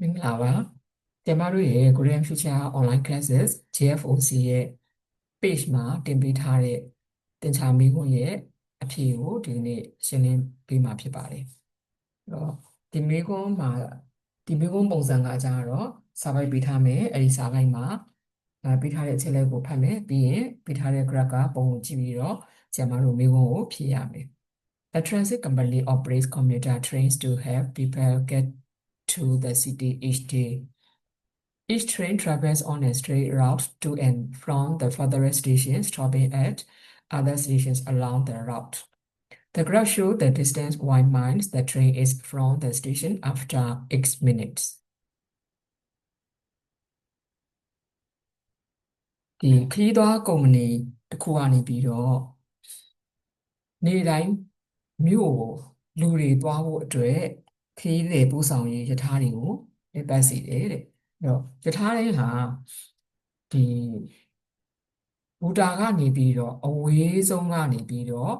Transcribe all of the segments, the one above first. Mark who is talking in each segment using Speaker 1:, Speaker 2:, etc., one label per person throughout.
Speaker 1: မင်္ဂလာပါကျမတို့ရဲ့ Korean Future Online Classes JFOC ရဲ့ page မှာတင်ပေးထားတဲ့သင်္ချာမေးခွန်းရဲ့အဖြေကိုဒီနေ့ရှင်းလင်းပေးမှာဖြစ်ပါတယ်အဲ့တော့ဒီမေးခွန်းမှာဒီမေးခွန်းပုံစံကကြတော့စာပိုက်ပေးထားမယ်အဲ့ဒီစာပိုက်မှာအဲပေးထားတဲ့အချက်လက်ကိုဖတ်မယ်ပြီးရင်ပေးထားတဲ့ graph ကပုံကိုကြည့်ပြီးတော့ကျမတို့မေးခွန်းကိုဖြေရမယ် A transit company operates commuter trains to help people get to the city each day. Each train travels on a straight route to and from the furthest station, stopping at other stations along the route. The graph shows the distance y miles the train is from the station after x minutes. ဒီခရီးသွားကုမ္ပဏီတစ်ခုကနေပြီးတော့နေ့တိုင်းမြို့ကိုလူတွေသွားဖို့အတွက် ခရီးတွေပို့ဆောင်ရေးယထာတွေကိုလက်ပတ်စီတယ်တဲ့အဲ့တော့ယထာတွေဟာဒီဘူတာကနေပြီးတော့အဝေးဆုံးကနေပြီးတော့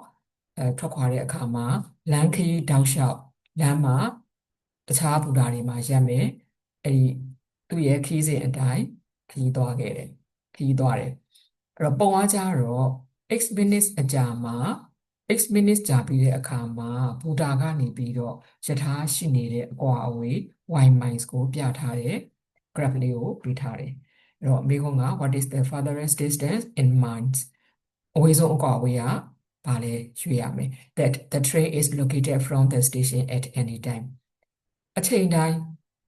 Speaker 1: အဲထွက်ခွာတဲ့အခါမှာလမ်းခရီးတောက်လျှောက်လမ်းမှာတခြားဘူတာတွေမှာရပ်မယ်အဲ့ဒီသူ့ရဲ့ခရီးစဉ်အတိုင်းခရီးသွားခဲ့တယ်ခရီးသွားတယ်အဲ့တော့ပုံအားကြတော့ x minutes အကြာမှာ x minutes ကြာပြီးတဲ့အခါမှာဘူတာကနေပြီးတော့ယထာရှိနေတဲ့အကွာအဝေး y miles ကိုပြထားတဲ့ graph လေးကိုပြထားတယ်။အဲ့တော့မိကုန်းက what is the farthest distance in miles အဝေးဆုံးအကွာအဝေးကဘာလဲရွှေ့ရမယ် that the train is located from the station at any time အချိန်တိုင်း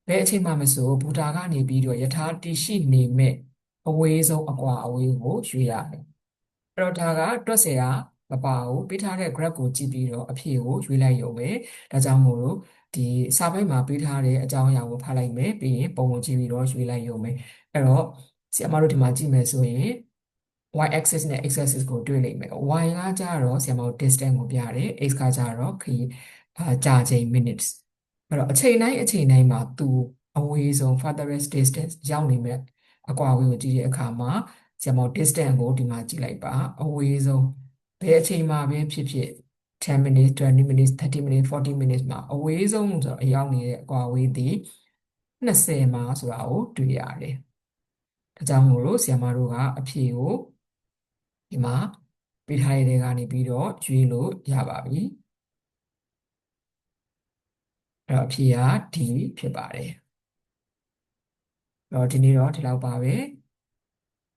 Speaker 1: ဘယ်အချိန်မှမဆိုဘူတာကနေပြီးတော့ယထာတည်ရှိနေမဲ့အဝေးဆုံးအကွာအဝေးကိုရွှေ့ရတယ်။အဲ့တော့ဒါကတွက်စရာ မပါဘူးပေးထားတဲ့ graph ကိုကြည့်ပြီးတော့အဖြေကိုရွေးလိုက်ရုံပဲဒါကြောင့်မို့လို့ဒီစာပိုက်မှာပေးထားတဲ့အကြောင်းအရာကိုဖတ်လိုက်မယ်ပြီးရင်ပုံကိုကြည့်ပြီးတော့ရွေးလိုက်ရုံပဲအဲ့တော့ဆရာမတို့ဒီမှာကြည့်မယ်ဆိုရင် y axis နဲ့ x axis ကိုတွေ့လိမ့်မယ် y ကကြတော့ဆရာမတို့ distance ကိုပြတယ် x ကကြတော့ခရီးအာကြာချိန် minutes အဲ့တော့အချိန်တိုင်းအချိန်တိုင်းမှာသူအဝေးဆုံး farthest distance ရောက်နေမဲ့အကွာအဝေးကိုကြည့်တဲ့အခါမှာဆရာမတို့ distance ကိုဒီမှာကြည့်လိုက်ပါအဝေးဆုံး ဘယ်အချိန်မှာပဲဖြစ်ဖြစ်10 minutes 20 minutes 30 minutes 40 minutes မှာအဝေးဆုံးဆိုတော့အရောက်နေတဲ့အကွာအဝေးသည်20မှာဆိုတာကိုတွေ့ရတယ်ဒါကြောင့်မို့လို့ဆရာမတို့ကအဖြေကိုဒီမှာပေးထားတဲ့ကနေပြီးတော့ကျွေးလို့ရပါပြီအဲ့တော့အဖြေက D ဖြစ်ပါတယ်အဲ့တော့ဒီနေ့တော့ဒီလောက်ပါပဲ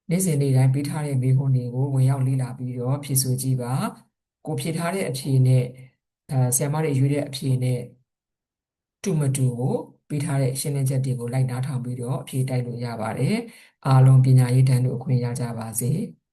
Speaker 1: နေ့စဉ်နေ့တိုင်းပေးထားတဲ့မေးခွန်းတွေကိုဝင်ရောက်လေ့လာပြီးတော့ဖြေဆိုကြည့်ပါကိုဖြေထားတဲ့အဖြေနဲ့အဲဆရာမတွေရွေးတဲ့အဖြေနဲ့တူမတူကိုပေးထားတဲ့ရှင်းလင်းချက်တွေကိုလိုက်နားထောင်ပြီးတော့အဖြေတိုက်လို့ရပါတယ်အားလုံးပညာရေးတန်းတို့အခွင့်ရကြပါစေ။